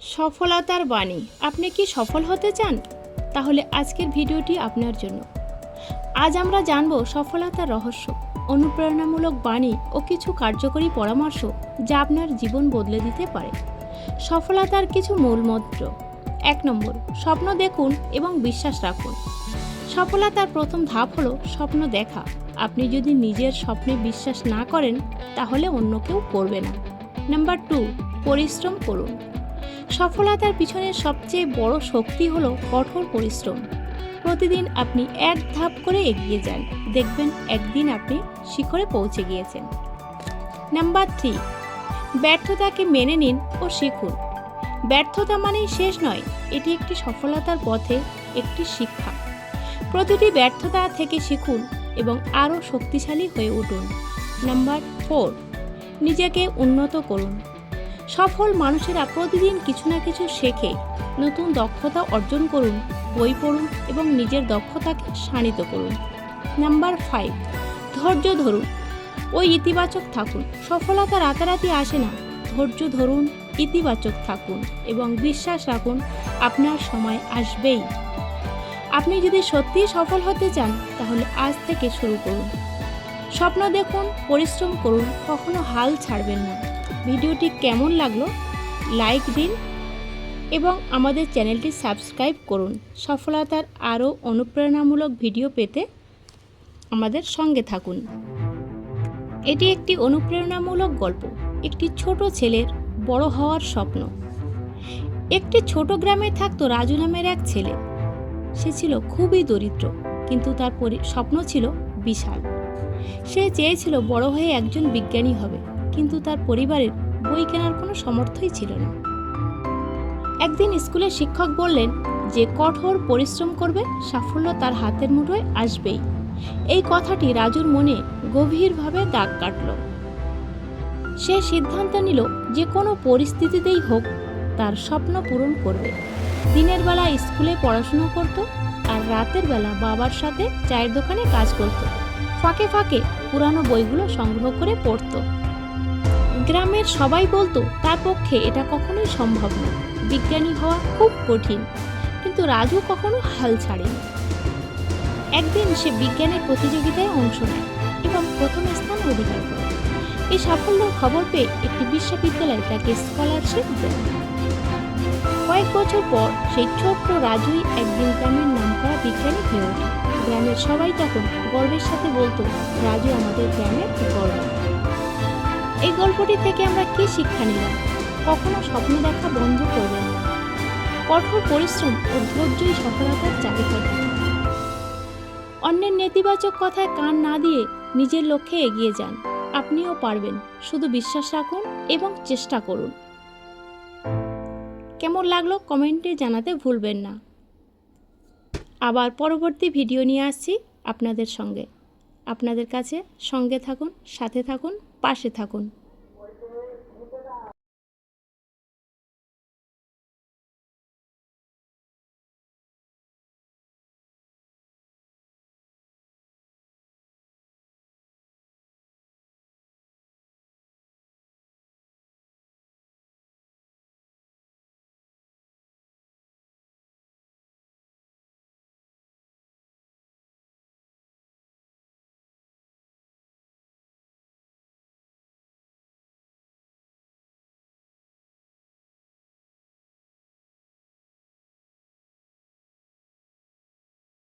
সফলতার বাণী। আপনি কি সফল হতে চান? তাহলে আজকের ভিডিওটি আপনার জন্য। আজ আমরা জানব সফলতার রহস্য, অনুপ্রেরণামূলক বাণী ও কিছু কার্যকরী পরামর্শ যা আপনার জীবন বদলে দিতে পারে। সফলতার কিছু মূল মন্ত্র। এক নম্বর, স্বপ্ন দেখুন এবং বিশ্বাস রাখুন। সফলতার প্রথম ধাপ হলো স্বপ্ন দেখা। আপনি যদি নিজের স্বপ্নে বিশ্বাস না করেন, তাহলে অন্য কেউ করবে না। নাম্বার টু, পরিশ্রম করুন। সফলতার পিছনে সবচেয়ে বড় শক্তি হলো কঠোর পরিশ্রম। প্রতিদিন আপনি এক ধাপ করে এগিয়ে যান। দেখবেন একদিন আপনি শিখরে পৌঁছে গিয়েছেন। নাম্বার থ্রি, ব্যর্থতাকে মেনে নিন ও শিখুন। ব্যর্থতা মানেই শেষ নয়, এটি একটি সফলতার পথে একটি শিক্ষা। প্রতিটি ব্যর্থতা থেকে শিখুন এবং আরও শক্তিশালী হয়ে উঠুন। নাম্বার ফোর, নিজেকে উন্নত করুন। সফল মানুষেরা প্রতিদিন কিছু না কিছু শেখে। নতুন দক্ষতা অর্জন করুন, বই পড়ুন এবং নিজের দক্ষতাকে শানিত করুন। নাম্বার ফাইভ ধৈর্য ধরুন। ওই ইতিবাচক থাকুন। সফলতা রাতারাতি আসে না। ধৈর্য ধরুন, ইতিবাচক থাকুন এবং বিশ্বাস রাখুন, আপনার সময় আসবেই। আপনি যদি সত্যিই সফল হতে চান, তাহলে আজ থেকে শুরু করুন। স্বপ্ন দেখুন, পরিশ্রম করুন, কখনো হাল ছাড়বেন না। ভিডিওটি কেমন লাগল, লাইক দিন এবং আমাদের চ্যানেলটি সাবস্ক্রাইব করুন। সফলতার আরও অনুপ্রেরণামূলক ভিডিও পেতে আমাদের সঙ্গে থাকুন। এটি একটি অনুপ্রেরণামূলক গল্প, একটি ছোট ছেলের বড় হওয়ার স্বপ্ন। একটি ছোট গ্রামে থাকতো রাজু নামের এক ছেলে। সে ছিল খুবই দরিদ্র, কিন্তু তার স্বপ্ন ছিল বিশাল। সে চেয়েছিল বড় হয়ে একজন বিজ্ঞানী হবে। কিন্তু তার পরিবারের বই কেনার কোনো সামর্থ্যই ছিল না। একদিন স্কুলের শিক্ষক বললেন, যে কঠোর পরিশ্রম করবে, সাফল্য তার হাতের মুঠোয় আসবেই। এই কথাটি রাজুর মনে গভীরভাবে দাগ কাটল। সে সিদ্ধান্ত নিল, যে কোনো পরিস্থিতিতেই হোক, তার স্বপ্ন পূরণ করবে। দিনের বেলা স্কুলে পড়াশুনো করত আর রাতের বেলা বাবার সাথে চায়ের দোকানে কাজ করত। ফাঁকে ফাঁকে পুরানো বইগুলো সংগ্রহ করে পড়ত। গ্রামের সবাই বলতো, তার পক্ষে এটা কখনোই সম্ভব না। বিজ্ঞানী হওয়া খুব কঠিন। কিন্তু রাজু কখনো হাল ছাড়েনি। একদিন সে বিজ্ঞানের প্রতিযোগিতায় অংশ নেয় এবং প্রথম স্থান অধিকার করে। এই সাফল্যের খবর পেয়ে একটি বিশ্ববিদ্যালয় তাকে স্কলারশিপ দেয় কয়েক বছর পর সেই ছোট্ট রাজুই একদিন গ্রামের নাম করা বিজ্ঞানী হয়ে ওঠে। গ্রামের সবাই তখন গর্বের সাথে বলতো, রাজু আমাদের গ্রামের গর্ব। এই গল্পটি থেকে আমরা কি শিক্ষা নিলাম? কখনো স্বপ্ন দেখা বন্ধ করবেন না। কঠোর পরিশ্রম ও ধৈর্যই সফলতার চাবিকাঠি। অন্যের নেতিবাচক কথায় কান না দিয়ে নিজের লক্ষ্যে এগিয়ে যান। আপনিও পারবেন। শুধু বিশ্বাস রাখুন এবং চেষ্টা করুন। কেমন লাগল কমেন্টে জানাতে ভুলবেন না। আবার পরবর্তী ভিডিও নিয়ে আসছি আপনাদের সঙ্গে। আপনাদের কাছে সঙ্গে থাকুন, সাথে থাকুন। পাশে থাকুন।